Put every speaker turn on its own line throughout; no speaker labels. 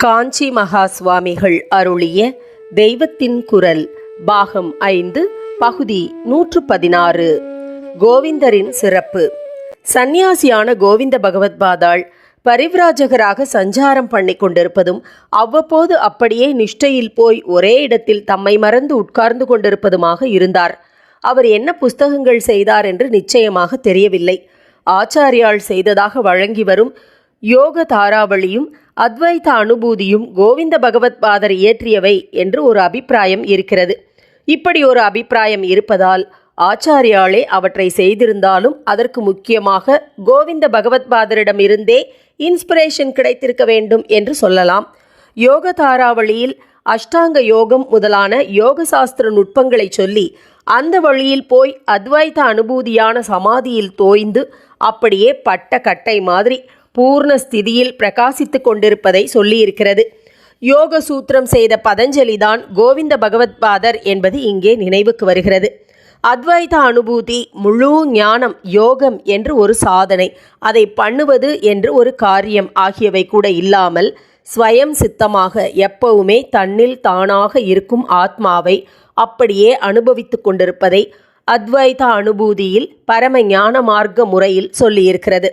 காஞ்சி மகா சுவாமிகள் அருளிய தெய்வத்தின் குரல் பாகம் ஐந்து பகுதி நூற்று பதினாறு. கோவிந்தரின் சிறப்பு. சந்நியாசியான கோவிந்த பகவத்பாதாள் பரிவிராஜகராக சஞ்சாரம் பண்ணி கொண்டிருப்பதும் அவ்வப்போது அப்படியே நிஷ்டையில் போய் ஒரே இடத்தில் தம்மை மறந்து உட்கார்ந்து கொண்டிருப்பதுமாக இருந்தார். அவர் என்ன புஸ்தகங்கள் செய்தார் என்று நிச்சயமாக தெரியவில்லை. ஆச்சாரியால் செய்ததாக வழங்கி வரும் யோக தாராவளியும் அத்வைத அனுபூதியும் கோவிந்த பகவத் பாதர் இயற்றியவை என்று ஒரு அபிப்பிராயம் இருக்கிறது. இப்படி ஒரு அபிப்பிராயம் இருப்பதால் ஆச்சாரியாலே அவற்றை செய்திருந்தாலும் அதற்கு முக்கியமாக கோவிந்த பகவத் பாதரிடமிருந்தே இன்ஸ்பிரேஷன் கிடைத்திருக்க வேண்டும் என்று சொல்லலாம். யோக தாராவளியில் அஷ்டாங்க யோகம் முதலான யோக சாஸ்திர நுட்பங்களை சொல்லி அந்த வழியில் போய் அத்வைத அனுபூதியான சமாதியில் தோய்ந்து அப்படியே பட்ட கட்டை மாதிரி பூர்ண ஸ்திதியில் பிரகாசித்துக் கொண்டிருப்பதை சொல்லியிருக்கிறது. யோக சூத்திரம் செய்த பதஞ்சலிதான் கோவிந்த பகவத்பாதர் என்பது இங்கே நினைவுக்கு வருகிறது. அத்வைத அனுபூதி முழு ஞானம் யோகம் என்று ஒரு சாதனை. அதை பண்ணுவது என்று ஒரு காரியம் ஆகியவை கூட இல்லாமல் ஸ்வயம் சித்தமாக எப்பவுமே தன்னில் தானாக இருக்கும் ஆத்மாவை அப்படியே அனுபவித்து கொண்டிருப்பதை அத்வைத அனுபூதியில் பரம ஞான மார்க்க முறையில் சொல்லியிருக்கிறது.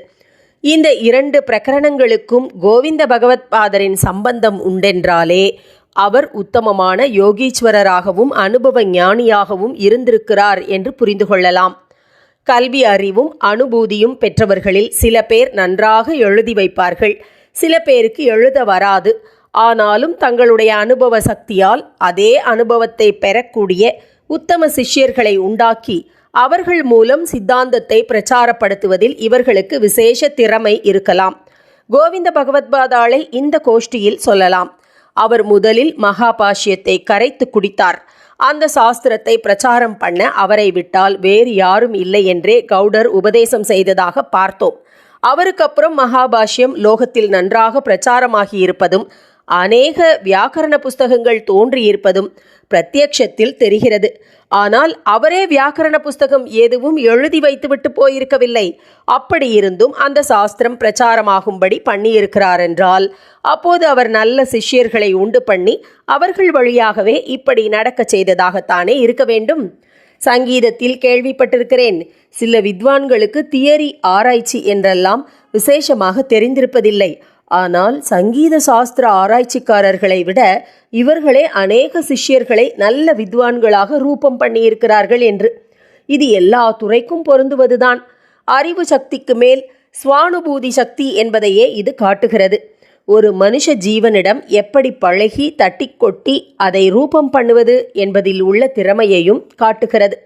இந்த இரண்டு பிரகரணங்களுக்கும் கோவிந்த பகவத் பாதரின் சம்பந்தம் உண்டென்றாலே அவர் உத்தமமான யோகீஸ்வரராகவும் அனுபவ ஞானியாகவும் இருந்திருக்கிறார் என்று புரிந்து கொள்ளலாம். கல்வி அறிவும் அனுபூதியும் பெற்றவர்களில் சில பேர் நன்றாக எழுதி வைப்பார்கள். சில பேருக்கு எழுத வராது. ஆனாலும் தங்களுடைய அனுபவ சக்தியால் அதே அனுபவத்தை பெறக்கூடிய உத்தம சிஷ்யர்களை உண்டாக்கி அவர்கள் மூலம் சித்தாந்தத்தை பிரச்சாரப்படுத்துவதில் இவர்களுக்கு விசேஷ திறமை இருக்கலாம். கோவிந்த பகவத்பாதாளை இந்த கோஷ்டியில் சொல்லலாம். அவர் முதலில் மகாபாஷ்யத்தை கரைத்து குடித்தார். அந்த சாஸ்திரத்தை பிரச்சாரம் பண்ண அவரை விட்டால் வேறு யாரும் இல்லை என்றே கவுடர் உபதேசம் செய்ததாக பார்த்தோம். அவருக்கு அப்புறம் மகாபாஷ்யம் லோகத்தில் நன்றாக பிரச்சாரமாகி இருப்பதும் அநேக வியாக்கரண புஸ்தகங்கள் தோன்றியிருப்பதும் பிரத்யக்ஷத்தில் தெரிகிறது. ஆனால் அவரே வியாக்கரண புஸ்தகம் எதுவும் எழுதி வைத்துவிட்டு போயிருக்கவில்லை. அப்படி இருந்தும் அந்த சாஸ்திரம் பிரச்சாரமாகும்படி பண்ணியிருக்கிறார் என்றால் அப்போது அவர் நல்ல சிஷ்யர்களை உண்டு பண்ணி அவர்கள் வழியாகவே இப்படி நடக்க செய்ததாகத்தானே இருக்க வேண்டும். சங்கீதத்தில் கேள்விப்பட்டிருக்கிறேன் சில வித்வான்களுக்கு தியரி ஆராய்ச்சி என்றெல்லாம் விசேஷமாக தெரிந்திருப்பதில்லை. ஆனால் சங்கீத சாஸ்திர ஆராய்ச்சிக்காரர்களை விட இவர்களே அநேக சிஷ்யர்களை நல்ல வித்வான்களாக ரூபம் பண்ணியிருக்கிறார்கள் என்று. இது எல்லா துறைக்கும் பொருந்துவதுதான். அறிவு சக்திக்கு மேல் சுவானுபூதி சக்தி என்பதையே இது காட்டுகிறது. ஒரு மனுஷ ஜீவனிடம் எப்படி பழகி தட்டி கொட்டி அதை ரூபம் பண்ணுவது என்பதில் உள்ள திறமையையும் காட்டுகிறது.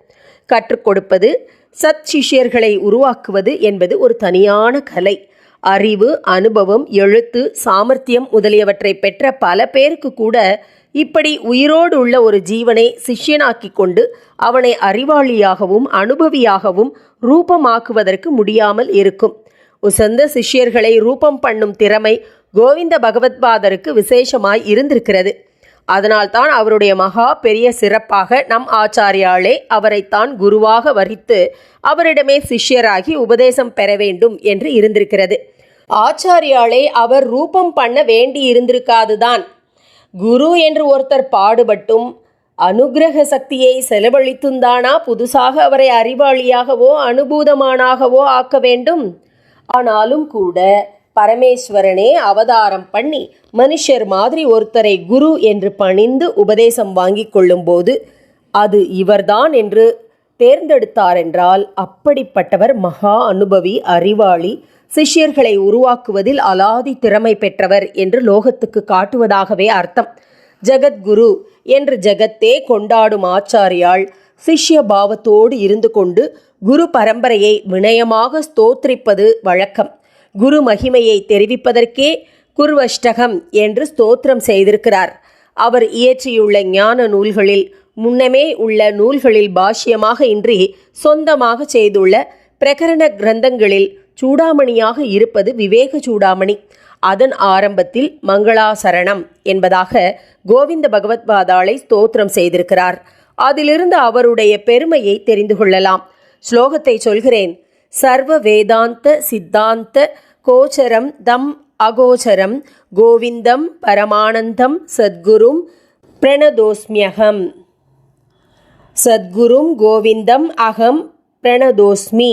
கற்றுக் கொடுப்பது சத் சிஷ்யர்களை உருவாக்குவது என்பது ஒரு தனியான கலை. அறிவு அனுபவம் எழுத்து சாமர்த்தியம் முதலியவற்றை பெற்ற பல பேருக்கு கூட இப்படி உயிரோடு உள்ள ஒரு ஜீவனை சிஷ்யனாக்கி கொண்டு அவனை அறிவாளியாகவும் அனுபவியாகவும் ரூபமாக்குவதற்கு முடியாமல் இருக்கும். உசந்த சிஷ்யர்களை ரூபம் பண்ணும் திறமை கோவிந்த பகவத்பாதருக்கு விசேஷமாய் இருந்திருக்கிறது. அதனால்தான் அவருடைய மகா பெரிய சிறப்பாக நம் ஆச்சாரியாலே அவரைத்தான் குருவாக வரித்து அவரிடமே சிஷ்யராகி உபதேசம் பெற வேண்டும் என்று இருந்திருக்கிறது. ஆச்சாரியாலே அவர் ரூபம் பண்ண வேண்டி இருந்திருக்காதுதான். குரு என்று ஒருத்தர் பாடுபட்டும் அனுகிரக சக்தியை செலவழித்துந்தானா? புதுசாக அவரை அறிவாளியாகவோ அனுபூதமானாகவோ ஆக்க வேண்டும். ஆனாலும் கூட பரமேஸ்வரனே அவதாரம் பண்ணி மனுஷர் மாதிரி ஒருத்தரை குரு என்று பணிந்து உபதேசம் வாங்கி கொள்ளும்போது அது இவர்தான் என்று தேர்ந்தெடுத்தாரென்றால் அப்படிப்பட்டவர் மகா அனுபவி அறிவாளி சிஷ்யர்களை உருவாக்குவதில் அலாதி திறமை பெற்றவர் என்று லோகத்துக்கு காட்டுவதாகவே அர்த்தம். ஜெகத்குரு என்று ஜெகத்தே கொண்டாடும் ஆச்சாரியால் சிஷ்ய பாவத்தோடு இருந்து கொண்டு குரு பரம்பரையை வினயமாக ஸ்தோத்திரிப்பது வழக்கம். குரு மகிமையை தெரிவிப்பதற்கே குர்வஷ்டகம் என்று ஸ்தோத்திரம் செய்திருக்கிறார். அவர் இயற்றியுள்ள ஞான நூல்களில் முன்னமே உள்ள நூல்களில் பாஷ்யமாக இன்றி சொந்தமாக செய்துள்ள பிரகரண கிரந்தங்களில் சூடாமணியாக இருப்பது விவேக சூடாமணி. அதன் ஆரம்பத்தில் மங்களாசரணம் என்பதாக கோவிந்த பகவத்பாதாளை ஸ்தோத்திரம் செய்திருக்கிறார். அதிலிருந்து அவருடைய பெருமையை தெரிந்து கொள்ளலாம். ஸ்லோகத்தை சொல்கிறேன். சர்வ வேதாந்த சித்தாந்த கோச்சரம் தம் அகோச்சரம் கோவிந்தம் பரமானந்தம் சத்குரும் பிரணதோஸ்மியகம். சத்குரும் கோவிந்தம் அகம் பிரணதோஸ்மி.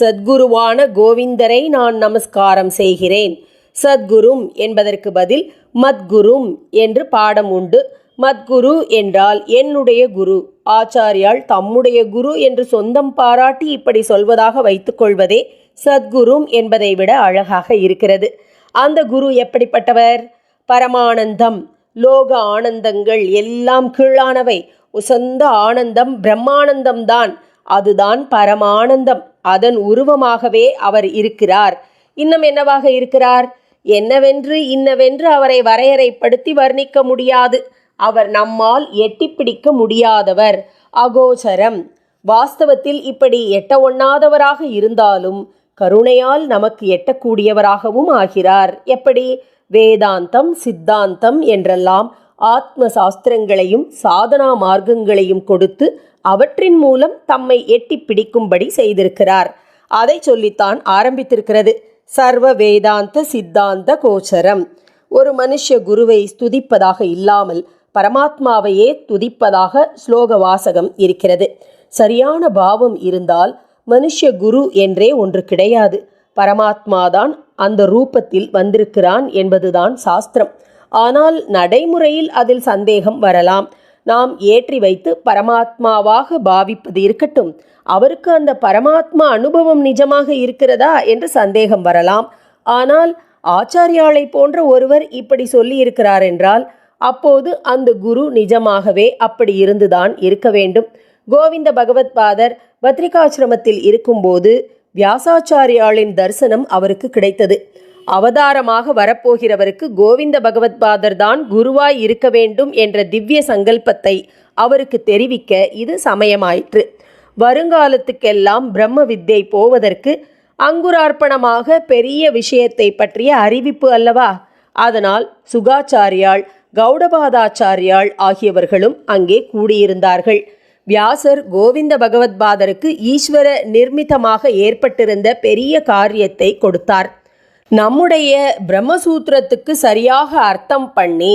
சத்குருவான கோவிந்தரை நான் நமஸ்காரம் செய்கிறேன். சத்குரும் என்பதற்கு பதில் மத்குரும் என்று பாடம் உண்டு. மத்குரு என்றால் என்னுடைய குரு. ஆச்சாரியால் தம்முடைய குரு என்று சொந்தம் பாராட்டி இப்படி சொல்வதாக வைத்துக்கொள்வதே சத்குரும் என்பதை விட அழகாக இருக்கிறது. அந்த குரு எப்படிப்பட்டவர்? பரமானந்தம் லோக ஆனந்தங்கள் எல்லாம் கீழானவை. உசந்த ஆனந்தம் பிரம்மானந்தம்தான் அதுதான் பரமானந்தம். அதன் உருவமாகவே அவர் இருக்கிறார். இன்னும் என்னவாக இருக்கிறார்? என்னவென்று இன்னவென்று அவரை வரையறைப்படுத்தி வர்ணிக்க முடியாது. அவர் நம்மால் எட்டிப்பிடிக்க முடியாதவர். அகோச்சரம் வாஸ்தவத்தில் இப்படி எட்ட ஒண்ணாதவராக இருந்தாலும் கருணையால் நமக்கு எட்டக்கூடியவராகவும் ஆகிறார். எப்படி? வேதாந்தம் சித்தாந்தம் என்றெல்லாம் ஆத்ம சாஸ்திரங்களையும் சாதனா மார்க்கங்களையும் கொடுத்து அவற்றின் மூலம் தம்மை எட்டி பிடிக்கும்படி செய்திருக்கிறார். அதை சொல்லித்தான் ஆரம்பித்திருக்கிறது. சர்வ வேதாந்த சித்தாந்த கோச்சரம். ஒரு மனுஷ குருவை ஸ்துதிப்பதாக இல்லாமல் பரமாத்மாவையே துதிப்பதாக ஸ்லோக வாசகம் இருக்கிறது. சரியான பாவம் இருந்தால் மனுஷ குரு என்றே ஒன்று கிடையாது. பரமாத்மாதான் அந்த ரூபத்தில் வந்திருக்கிறான் என்பதுதான் சாஸ்திரம். ஆனால் நடைமுறையில் அதில் சந்தேகம் வரலாம். நாம் ஏற்றி வைத்து பரமாத்மாவாக பாவிப்பது இருக்கட்டும். அவருக்கு அந்த பரமாத்மா அனுபவம் நிஜமாக இருக்கிறதா என்று சந்தேகம் வரலாம். ஆனால் ஆச்சாரியாளை போன்ற ஒருவர் இப்படி சொல்லி இருக்கிறார் என்றால் அப்போது அந்த குரு நிஜமாகவே அப்படி இருந்துதான் இருக்க வேண்டும். கோவிந்த பகவத்பாதர் பத்ரிகாசிரமத்தில் இருக்கும்போது வியாசாச்சாரியாளின் தரிசனம் அவருக்கு கிடைத்தது. அவதாரமாக வரப்போகிறவருக்கு கோவிந்த பகவத்பாதர் தான் குருவாய் இருக்க வேண்டும் என்ற திவ்ய சங்கல்பத்தை அவருக்கு தெரிவிக்க இது சமயமாயிற்று. வருங்காலத்துக்கெல்லாம் பிரம்ம வித்தை போவதற்கு அங்குரார்ப்பணமாக பெரிய விஷயத்தை பற்றிய அறிவிப்பு அல்லவா? அதனால் சுகாச்சாரியாள் கௌடபாதாச்சாரியாள் ஆகியவர்களும் அங்கே கூடியிருந்தார்கள். வியாசர் கோவிந்த பகவத்பாதருக்கு ஈஸ்வர நிர்மிதமாக ஏற்பட்டிருந்த பெரிய காரியத்தை கொடுத்தார். நம்முடைய பிரம்மசூத்திரத்துக்கு சரியாக அர்த்தம் பண்ணி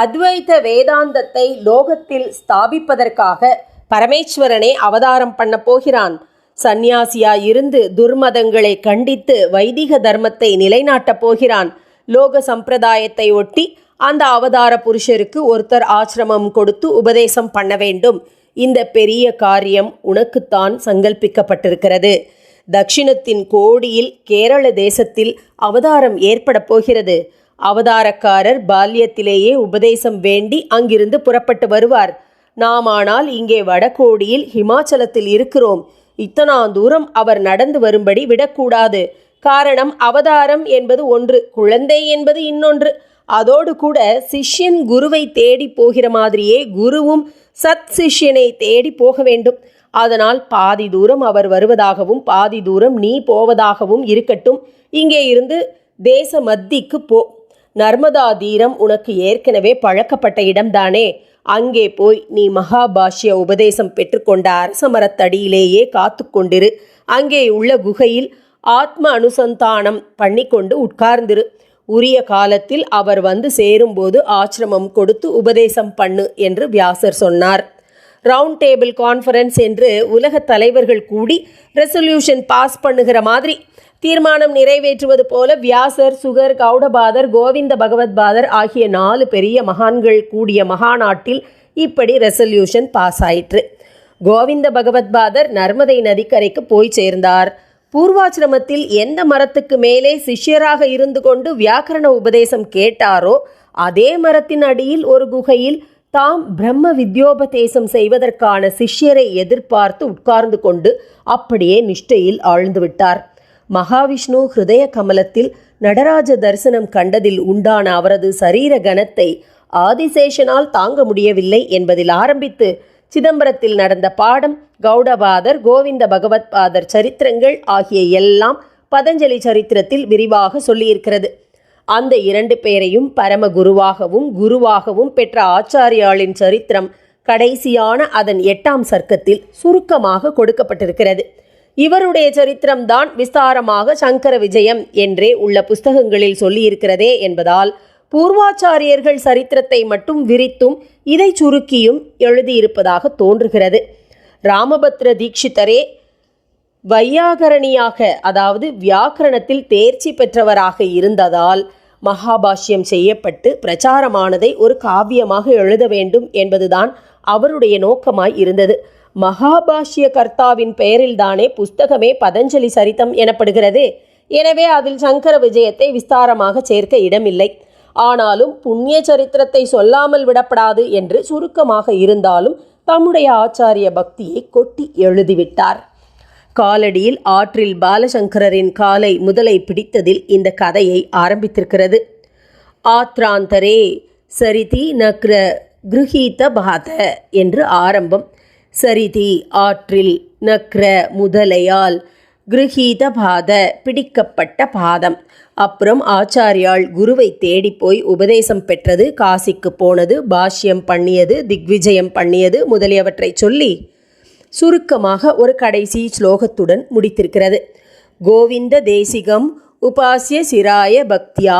அத்வைத வேதாந்தத்தை லோகத்தில் ஸ்தாபிப்பதற்காக பரமேஸ்வரனே அவதாரம் பண்ண போகிறான். சந்நியாசியா இருந்து துர்மதங்களை கண்டித்து வைதிக தர்மத்தை நிலைநாட்டப் போகிறான். லோக சம்பிரதாயத்தை ஒட்டி அந்த அவதார புருஷருக்கு ஒருத்தர் ஆசிரமம் கொடுத்து உபதேசம் பண்ண வேண்டும். இந்த பெரிய காரியம் உனக்குத்தான் சங்கல்பிக்கப்பட்டிருக்கிறது. தக்ஷிணத்தின் கோடியில் கேரள தேசத்தில் அவதாரம் ஏற்பட போகிறது. அவதாரக்காரர் பால்யத்திலேயே உபதேசம் வேண்டி அங்கிருந்து புறப்பட்டு வருவார். நாமானால் இங்கே வடகோடியில் ஹிமாச்சலத்தில் இருக்கிறோம். இத்தனா தூரம் அவர் நடந்து வரும்படி விடக்கூடாது. காரணம் அவதாரம் என்பது ஒன்று குழந்தை என்பது இன்னொன்று. அதோடு கூட சிஷ்யன் குருவை தேடி போகிற மாதிரியே குருவும் சத் சிஷ்யனை தேடி போக வேண்டும். அதனால் பாதி தூரம் அவர் வருவதாகவும் பாதி தூரம் நீ போவதாகவும் இருக்கட்டும். இங்கே இருந்து தேச மத்திக்கு போ. நர்மதா தீரம் உனக்கு ஏற்கனவே பழக்கப்பட்ட இடம்தானே. அங்கே போய் நீ மகாபாஷ்ய உபதேசம் பெற்றுக்கொண்ட அரச மரத்தடியிலேயே காத்து கொண்டிரு. அங்கே உள்ள குகையில் ஆத்ம அனுசந்தானம் பண்ணிக்கொண்டு உட்கார்ந்திரு. உரிய காலத்தில் அவர் வந்து சேரும்போது ஆசிரமம் கொடுத்து உபதேசம் பண்ணு என்று வியாசர் சொன்னார். ரவுண்ட் டேபிள் கான்ஃபரன்ஸ் என்று உலக தலைவர்கள் கூடி ரெசல்யூஷன் பாஸ் பண்ணுகிற மாதிரி தீர்மானம் நிறைவேற்றுவது போல வியாசர் சுகர் கௌடபாதர் கோவிந்த பகவத்பாதர் ஆகிய நாலு பெரிய மகான்கள் கூடிய மகாநாட்டில் இப்படி ரெசல்யூஷன் பாஸ் ஆயிற்று. கோவிந்த பகவத்பாதர் நர்மதை நதிக்கரைக்கு போய் சேர்ந்தார். பூர்வாசிரமத்தில் எந்த மரத்துக்கு மேலே சிஷ்யராக இருந்து கொண்டு வியாக்கரண உபதேசம் கேட்டாரோ அதே மரத்தின் அடியில் ஒரு குகையில் தாம் பிரம்ம வித்யோபதேசம் செய்வதற்கான சிஷ்யரை எதிர்பார்த்து உட்கார்ந்து கொண்டு அப்படியே நிஷ்டையில் ஆழ்ந்து விட்டார். மகாவிஷ்ணு ஹிருதய கமலத்தில் நடராஜ தரிசனம் கண்டதில் உண்டான அவரது சரீர கணத்தை ஆதிசேஷனால் தாங்க முடியவில்லை என்பதில் ஆரம்பித்து சிதம்பரத்தில் நடந்த பாடம் கௌடபாதர் கோவிந்த பகவத்பாதர் சரித்திரங்கள் ஆகிய எல்லாம் பதஞ்சலி சரித்திரத்தில் விரிவாக சொல்லியிருக்கிறது. அந்த இரண்டு பேரையும் பரம குருவாகவும் குருவாகவும் பெற்ற ஆச்சாரியாளின் சரித்திரம் கடைசியான அதன் எட்டாம் சர்க்கத்தில் சுருக்கமாக கொடுக்கப்பட்டிருக்கிறது. இவருடைய சரித்திரம்தான் விஸ்தாரமாக சங்கர விஜயம் என்றே உள்ள புஸ்தகங்களில் சொல்லியிருக்கிறதே என்பதால் பூர்வாச்சாரியர்கள் சரித்திரத்தை மட்டும் விரித்தும் இதை சுருக்கியும் எழுதியிருப்பதாக தோன்றுகிறது. ராமபத்ர தீட்சிதரே வையாகரணியாக அதாவது வியாக்கரணத்தில் தேர்ச்சி பெற்றவராக இருந்ததால் மகாபாஷ்யம் செய்யப்பட்டு பிரச்சாரமானதை ஒரு காவியமாக எழுத வேண்டும் என்பதுதான் அவருடைய நோக்கமாய் இருந்தது. மகாபாஷ்ய கர்த்தாவின் பெயரில்தானே புஸ்தகமே பதஞ்சலி சரித்தம் எனப்படுகிறது. எனவே அதில் சங்கர விஜயத்தை விஸ்தாரமாக சேர்க்க இடமில்லை. ஆனாலும் புண்ணிய சரித்திரத்தை சொல்லாமல் விடப்படாது என்று சுருக்கமாக இருந்தாலும் தம்முடைய ஆச்சாரிய பக்தியை கொட்டி எழுதிவிட்டார். காலடியில் ஆற்றில் பாலசங்கரரின் காலை முதலை பிடித்ததில் இந்த கதையை ஆரம்பித்திருக்கிறது. ஆத்ராந்தரே சரிதி நக்ர கிருஹீத பாத என்று ஆரம்பம். சரிதி ஆற்றில் நக்ர முதலையால் கிருஹீத பாத பிடிக்கப்பட்ட பாதம். அப்புறம் ஆச்சாரியால் குருவை தேடி போய் உபதேசம் பெற்றது காசிக்கு போனது பாஷ்யம் பண்ணியது திக்விஜயம் பண்ணியது முதலியவற்றை சொல்லி சுருக்கமாக ஒரு கடைசி ஸ்லோகத்துடன் முடித்திருக்கிறது. கோவிந்த தேசிகம் உபாசிய சிராய பக்தியா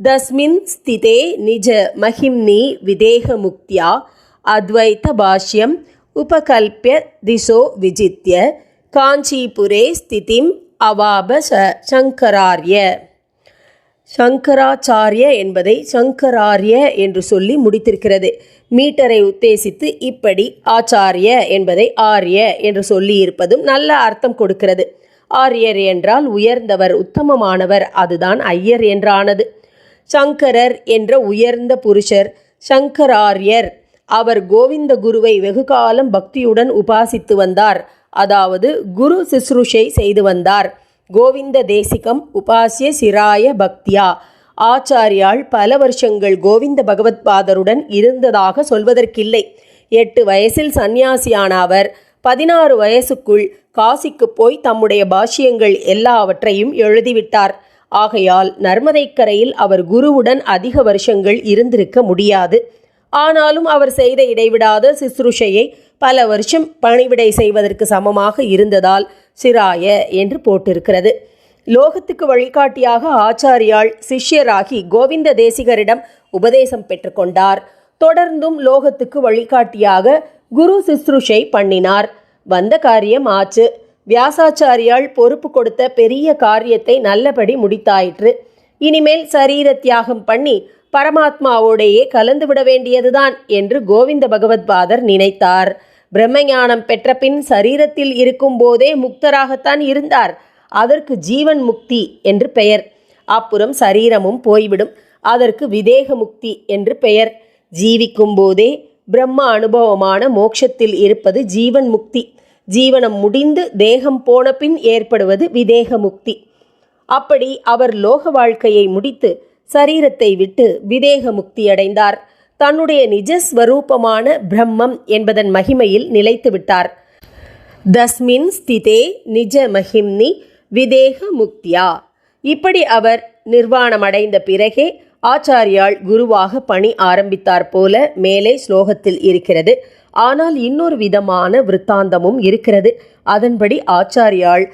தஸ்மின் ஸ்திதே நிஜ மஹிம்னி விதேக முக்தியா அத்வைத பாஷ்யம் உபகல்பிய திசோ விஜித்ய காஞ்சிபுரே ஸ்திதிம் அவாப ச சங்கரார்ய. சங்கராச்சாரிய என்பதை சங்கரார்ய என்று சொல்லி முடித்திருக்கிறது. மீட்டரை உத்தேசித்து இப்படி ஆச்சாரிய என்பதை ஆரிய என்று சொல்லி இருப்பதும் நல்ல அர்த்தம் கொடுக்கிறது. ஆரியர் என்றால் உயர்ந்தவர் உத்தமமானவர் அதுதான் ஐயர் என்றானது. சங்கரர் என்ற உயர்ந்த புருஷர் சங்கராரியர். அவர் கோவிந்த குருவை வெகுகாலம் பக்தியுடன் உபாசித்து வந்தார். அதாவது குரு சுசுருஷை செய்து வந்தார். கோவிந்த தேசிகம் உபாசிய சிராய பக்தியா. ஆச்சாரியால் பல வருஷங்கள் கோவிந்த பகவத்பாதருடன் இருந்ததாக சொல்வதற்கில்லை. எட்டு வயசில் சந்நியாசியான அவர் பதினாறு வயசுக்குள் காசிக்கு போய் தம்முடைய பாஷ்யங்கள் எல்லாவற்றையும் எழுதிவிட்டார். ஆகையால் நர்மதைக்கரையில் அவர் குருவுடன் அதிக வருஷங்கள் இருந்திருக்க முடியாது. ஆனாலும் அவர் செய்த இடைவிடாத சிஸ்ருஷையை பல வருஷம் பணிவிடை செய்வதற்கு சமமாக இருந்ததால் சிராய என்று போட்டிருக்கிறது. லோகத்துக்கு வழிகாட்டியாக ஆச்சாரியால் சிஷ்யராகி கோவிந்த தேசிகரிடம் உபதேசம் பெற்றுக்கொண்டார். தொடர்ந்தும் லோகத்துக்கு வழிகாட்டியாக குரு சுஸ்ருஷை பண்ணினார். வந்த காரியம் ஆச்சு. வியாசாச்சாரியால் பொறுப்பு கொடுத்த பெரிய காரியத்தை நல்லபடி முடித்தாயிற்று. இனிமேல் சரீர தியாகம் பண்ணி பரமாத்மாவோடையே கலந்து விட வேண்டியதுதான் என்று கோவிந்த பகவத்பாதர் நினைத்தார். பிரம்மஞானம் பெற்ற பின் சரீரத்தில் இருக்கும்போதே முக்தராகத்தான் இருந்தார். அதற்கு ஜீவன் முக்தி என்று பெயர். அப்புறம் சரீரமும் போய்விடும். அதற்கு விதேக முக்தி என்று பெயர். ஜீவிக்கும் போதே பிரம்ம அனுபவமான மோட்சத்தில் இருப்பது ஜீவன் முக்தி. ஜீவனம் முடிந்து தேகம் போன பின் ஏற்படுவது விதேக முக்தி. அப்படி அவர் லோக வாழ்க்கையை முடித்து சரீரத்தை விட்டு விதேக முக்தியடைந்தார். தன்னுடைய நிஜஸ்வரூபமான பிரம்மம் என்பதன் மகிமையில் நிலைத்து விட்டார். தஸ்மின் ஸ்திதே நிஜ மகிம்னி விதேக முக்தியா. இப்படி அவர் நிர்வாணமடைந்த பிறகே ஆச்சாரியாள் குருவாக பணி ஆரம்பித்தார் போல மேலே ஸ்லோகத்தில் இருக்கிறது. ஆனால் இன்னொரு விதமான விருத்தாந்தமும் இருக்கிறது. அதன்படி ஆச்சாரியாள்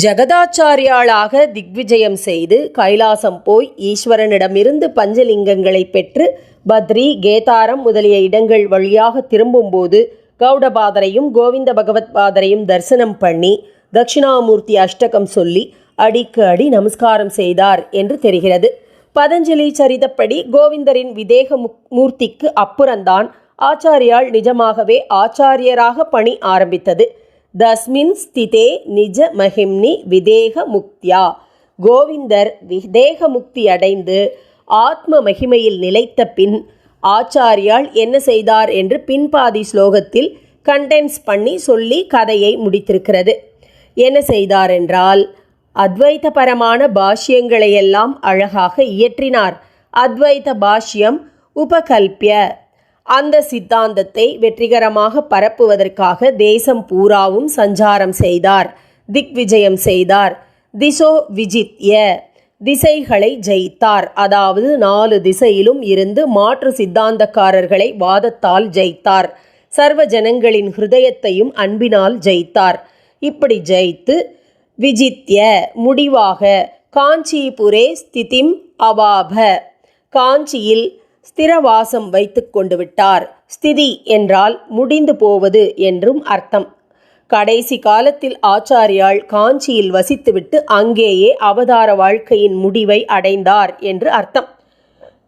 ஜெகதாச்சாரியாளாக திக்விஜயம் செய்து கைலாசம் போய் ஈஸ்வரனிடமிருந்து பஞ்சலிங்கங்களை பெற்று பத்ரி கேதாரம் முதலிய இடங்கள் வழியாக திரும்பும்போது கௌடபாதரையும் கோவிந்த பகவத்பாதரையும் தரிசனம் பண்ணி தட்சிணாமூர்த்தி அஷ்டகம் சொல்லி அடிக்கு அடி நமஸ்காரம் செய்தார் என்று தெரிகிறது. பதஞ்சலி சரிதப்படி கோவிந்தரின் விதேக முக்- மூர்த்திக்கு அப்புறம்தான் ஆச்சாரியால் நிஜமாகவே ஆச்சாரியராக பணி ஆரம்பித்தது. தஸ்மின் ஸ்திதே நிஜ மகிம்னி விதேக முக்தியா. கோவிந்தர் விதேக முக்தி அடைந்து ஆத்ம மகிமையில் நிலைத்த பின் ஆச்சாரியால் என்ன செய்தார் என்று பின்பாதி ஸ்லோகத்தில் கண்டென்ஸ் பண்ணி சொல்லி கதையை முடித்திருக்கிறது. என்ன செய்தார் என்றால் அத்வைதபரமான பாஷ்யங்களையெல்லாம் அழகாக இயற்றினார். அத்வைத பாஷ்யம் உபகல்பிய அந்த சித்தாந்தத்தை வெற்றிகரமாக பரப்புவதற்காக தேசம் பூராவும் சஞ்சாரம் செய்தார் திக்விஜயம் செய்தார். திசோ விஜித்ய திசைகளை ஜெயித்தார். அதாவது நாலு திசையிலும் இருந்து மாற்று சித்தாந்தக்காரர்களை வாதத்தால் ஜெயித்தார். சர்வ ஜனங்களின் ஹிருதயத்தையும் அன்பினால் ஜெயித்தார். இப்படி ஜெயித்து விஜித்ய முடிவாக காஞ்சிபுரே ஸ்திதிம் அவாப. காஞ்சியில் ஸ்திரவாசம் வைத்து கொண்டு விட்டார். ஸ்திதி என்றால் முடிந்து போவது என்றும் அர்த்தம். கடைசி காலத்தில் ஆச்சாரியால் காஞ்சியில் வசித்துவிட்டு அங்கேயே அவதார வாழ்க்கையின் முடிவை அடைந்தார் என்று அர்த்தம்.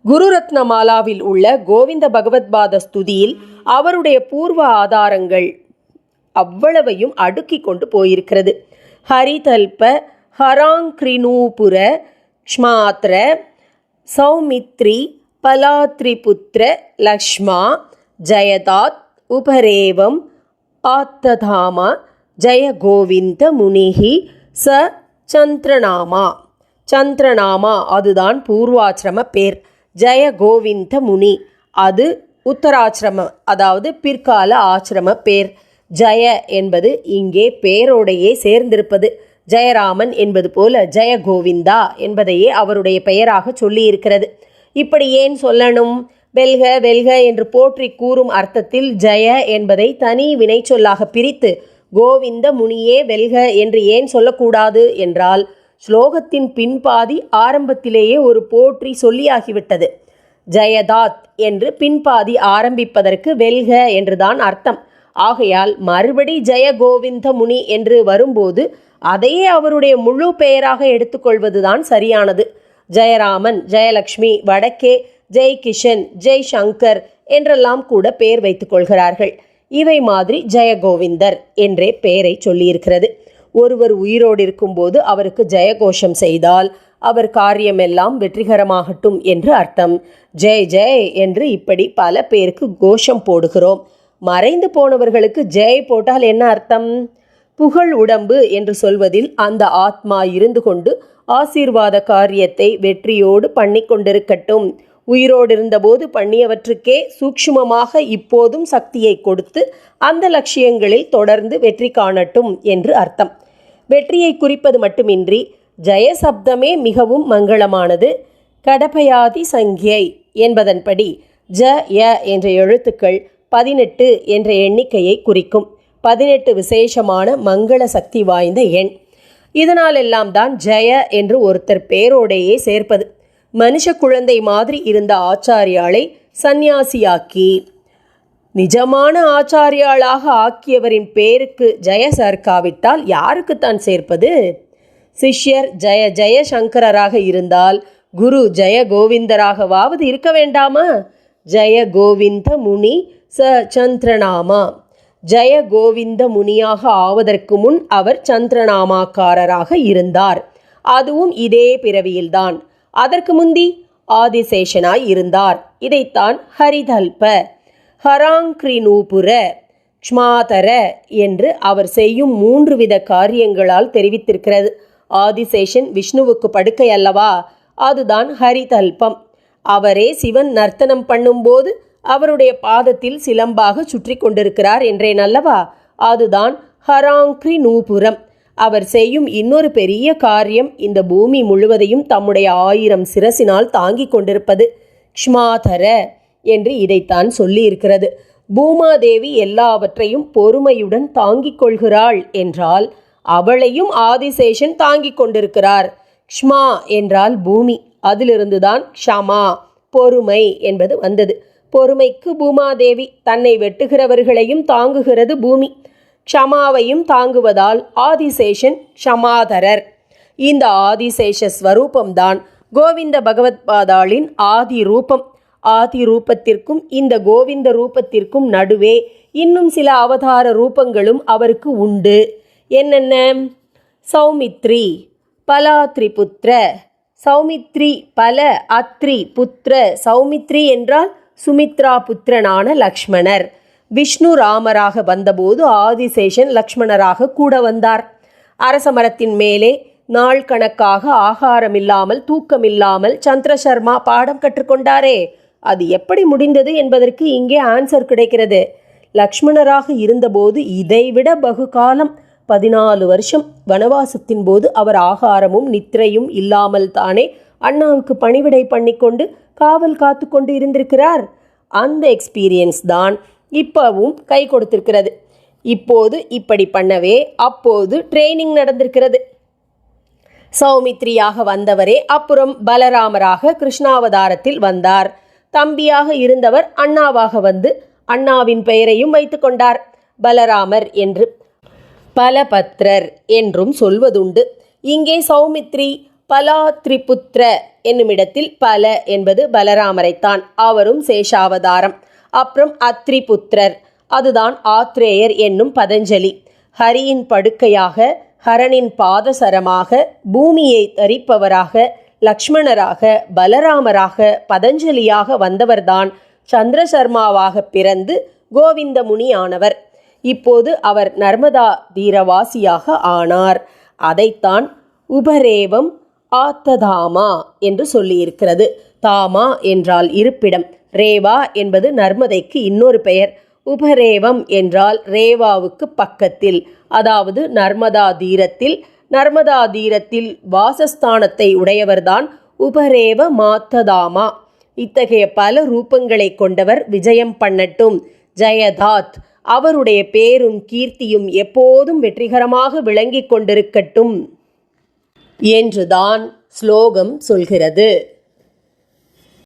குரு ரத்னமாலாவில் உள்ள கோவிந்த பகவத்பாத ஸ்துதியில் அவருடைய பூர்வ ஆதாரங்கள் அவ்வளவையும் அடுக்கி கொண்டு போயிருக்கிறது. ஹரிதல்ப ஹராங்கிரினூபுர க்ஷ்மாத்ர சௌமித்ரி பலாத்ரிபுத்திர லக்ஷ்மா ஜயதாத் உபரேவம் ஆத்ததாமா ஜெயகோவிந்த கோவிந்த முனிஹி ச. சந்திரநாமா. சந்திரநாமா அதுதான் பூர்வாசிரம பேர். ஜெய கோவிந்த முனி அது உத்தராசிரம அதாவது பிற்கால ஆசிரம பேர். ஜெய என்பது இங்கே பெயரோடையே சேர்ந்திருப்பது. ஜெயராமன் என்பது போல ஜெய கோவிந்தா என்பதையே அவருடைய பெயராக சொல்லியிருக்கிறது. இப்படி ஏன் சொல்லணும்? வெல்க வெல்க என்று போற்றி கூறும் அர்த்தத்தில் ஜெய என்பதை தனி வினைச்சொல்லாக பிரித்து கோவிந்த முனியே வெல்க என்று ஏன் சொல்லக்கூடாது என்றால் ஸ்லோகத்தின் பின்பாதி ஆரம்பத்திலேயே ஒரு போற்றி சொல்லியாகிவிட்டது. ஜெயதாத் என்று பின்பாதி ஆரம்பிப்பதற்கு வெல்க என்றுதான் அர்த்தம். ஆகையால் மறுபடி ஜெய கோவிந்த முனி என்று வரும்போது அதையே அவருடைய முழு பெயராக எடுத்துக்கொள்வதுதான் சரியானது. ஜெயராமன் ஜெயலக்ஷ்மி வடக்கே ஜெய் கிஷன் ஜெய் சங்கர் என்றெல்லாம் கூட பெயர் வைத்துக் கொள்கிறார்கள். இவை மாதிரி ஜெயகோவிந்தர் என்றே பெயரை சொல்லியிருக்கிறது. ஒருவர் உயிரோடு இருக்கும்போது அவருக்கு ஜெயகோஷம் செய்தால் அவர் காரியமெல்லாம் வெற்றிகரமாகட்டும் என்று அர்த்தம். ஜெய் ஜெய் என்று இப்படி பல பேருக்கு கோஷம் போடுகிறோம். மறைந்து போனவர்களுக்கு ஜெய் போட்டால் என்ன அர்த்தம்? புகழ் உடம்பு என்று சொல்வதில் அந்த ஆத்மா இருந்து கொண்டு ஆசீர்வாத காரியத்தை வெற்றியோடு பண்ணி கொண்டிருக்கட்டும். உயிரோடு இருந்தபோது பண்ணியவற்றுக்கே சூக்ஷ்மமாக இப்போதும் சக்தியை கொடுத்து அந்த லட்சியங்களில் தொடர்ந்து வெற்றி காணட்டும் என்று அர்த்தம். வெற்றியை குறிப்பது மட்டுமின்றி ஜெயசப்தமே மிகவும் மங்களமானது. கடபயாதி சங்கியை என்பதன்படி ஜ ய என்ற எழுத்துக்கள் பதினெட்டு என்ற எண்ணிக்கையை குறிக்கும். பதினெட்டு விசேஷமான மங்கள சக்தி வாய்ந்த எண். இதனாலெல்லாம் தான் ஜெய என்று ஒருத்தர் பேரோடையே சேர்ப்பது. மனுஷ குழந்தை மாதிரி இருந்த ஆச்சாரியாளை சந்நியாசியாக்கி. நிஜமான ஆச்சாரியாளாக ஆக்கியவரின் பேருக்கு ஜெய சேர்க்காவிட்டால் யாருக்குத்தான் சேர்ப்பது? சிஷ்யர் ஜெய ஜெய சங்கரராக இருந்தால் குரு ஜெய கோவிந்தராகவாவது இருக்க வேண்டாமா? ஜெய கோவிந்த முனி ச சந்திரநாமா ஜெய கோவிந்த முனியாக ஆவதற்கு முன் அவர் சந்திரநாமாக்காரராக இருந்தார். அதுவும் இதே பிறவியில்தான். அதற்கு முந்தி ஆதிசேஷனாய் இருந்தார். இதைத்தான் ஹரிதல்ப ஹராங்க்ரினூபுர க்ஷ்மாதர என்று அவர் செய்யும் மூன்று வித காரியங்களால் தெரிவித்திருக்கிறது. ஆதிசேஷன் விஷ்ணுவுக்கு படுக்கை அல்லவா? அதுதான் ஹரிதல்பம். அவரே சிவன் நர்த்தனம் பண்ணும்போது அவருடைய பாதத்தில் சிலம்பாக சுற்றி கொண்டிருக்கிறார் என்றேன் அல்லவா அதுதான் ஹராங்க்ரி நூபுரம். அவர் செய்யும் இன்னொரு பெரிய காரியம் இந்த பூமி முழுவதையும் தம்முடைய ஆயிரம் சிரசினால் தாங்கிக் கொண்டிருப்பது. க்ஷ்மாதர என்று இதைத்தான் சொல்லியிருக்கிறது. பூமாதேவி எல்லாவற்றையும் பொறுமையுடன் தாங்கிக் கொள்கிறாள் என்றால் அவளையும் ஆதிசேஷன் தாங்கிக் கொண்டிருக்கிறார். க்ஷ்மா என்றால் பூமி. அதிலிருந்துதான் க்ஷமா பொறுமை என்பது வந்தது. பொறுமைக்கு பூமாதேவி தன்னை வெட்டுகிறவர்களையும் தாங்குகிறது பூமி. க்ஷமாவையும் தாங்குவதால் ஆதிசேஷன் க்ஷமாதரர். இந்த ஆதிசேஷ ஸ்வரூபம்தான் கோவிந்த பகவத்பாதாளின் ஆதி ரூபம். ஆதி ரூபத்திற்கும் இந்த கோவிந்த ரூபத்திற்கும் நடுவே இன்னும் சில அவதார ரூபங்களும் அவருக்கு உண்டு. என்னென்ன? சௌமித்ரி பலாத்ரிபுத்திர. சௌமித்ரி பல அத்ரி புத்திர சௌமித்ரி என்றால் சுமித்ரா புத்திரனான லக்ஷ்மணர். விஷ்ணு ராமராக வந்தபோது ஆதிசேஷன் லக்ஷ்மணராக கூட வந்தார். அரச மரத்தின் மேலே நாள் கணக்காக ஆகாரமில்லாமல் தூக்கமில்லாமல் சந்திரசர்மா பாடம் கற்றுக்கொண்டாரே. அது எப்படி முடிந்தது என்பதற்கு இங்கே ஆன்சர் கிடைக்கிறது. லக்ஷ்மணராக இருந்தபோது இதைவிட பகுகாலம் பதினாலு வருஷம். வனவாசத்தின் போது அவர் ஆகாரமும் நித்திரையும் இல்லாமல் தானே அண்ணாவுக்கு பணிவிடை பண்ணிக்கொண்டு காவல் காத்து கொண்டு இருந்திருக்கிறார். அந்த எக்ஸ்பீரியன்ஸ் தான் இப்போவும் கை கொடுத்திருக்கிறது. இப்போது இப்படி பண்ணவே அப்போது ட்ரைனிங் நடந்திருக்கிறது. சௌமித்ரியாக வந்தவரே அப்புறம் பலராமராக கிருஷ்ணாவதாரத்தில் வந்தார். தம்பியாக இருந்தவர் அண்ணாவாக வந்து அண்ணாவின் பெயரையும் வைத்துக்கொண்டார் பலராமர் என்று பலபத்ரர் என்றும் சொல்வதுண்டு. இங்கே சௌமித்ரி பலாத்ரிபுத்திர என்னுமிடத்தில் பல என்பது பலராமரைத்தான். அவரும் சேஷாவதாரம். அப்புறம் அத்ரிபுத்திரர். அதுதான் ஆத்ரேயர் என்னும் பதஞ்சலி. ஹரியின் படுக்கையாக ஹரனின் பாதசரமாக பூமியை தரிப்பவராக லக்ஷ்மணராக பலராமராக பதஞ்சலியாக வந்தவர்தான் சந்திரசர்மாவாக பிறந்து கோவிந்தமுனி ஆனவர் இப்போது அவர் நர்மதா தீரவாசியாக ஆனார். அதைத்தான் உபரேவம் ஆத்ததாமா என்று சொல்லியிருக்கிறது. தாமா என்றால் இருப்பிடம். ரேவா என்பது நர்மதைக்கு இன்னொரு பெயர். உபரேவம் என்றால் ரேவாவுக்கு பக்கத்தில். அதாவது நர்மதா தீரத்தில். நர்மதா தீரத்தில் வாசஸ்தானத்தை உடையவர்தான் உபரேவ மாத்ததாமா. இத்தகைய பல ரூபங்களை கொண்டவர் விஜயம் பண்ணட்டும். ஜெயதாத் அவருடைய பேரும் கீர்த்தியும் எப்போதும் வெற்றிகரமாக விளங்கிக் கொண்டிருக்கட்டும். என்றுதான் ஸ்லோகம் சொல்கிறது.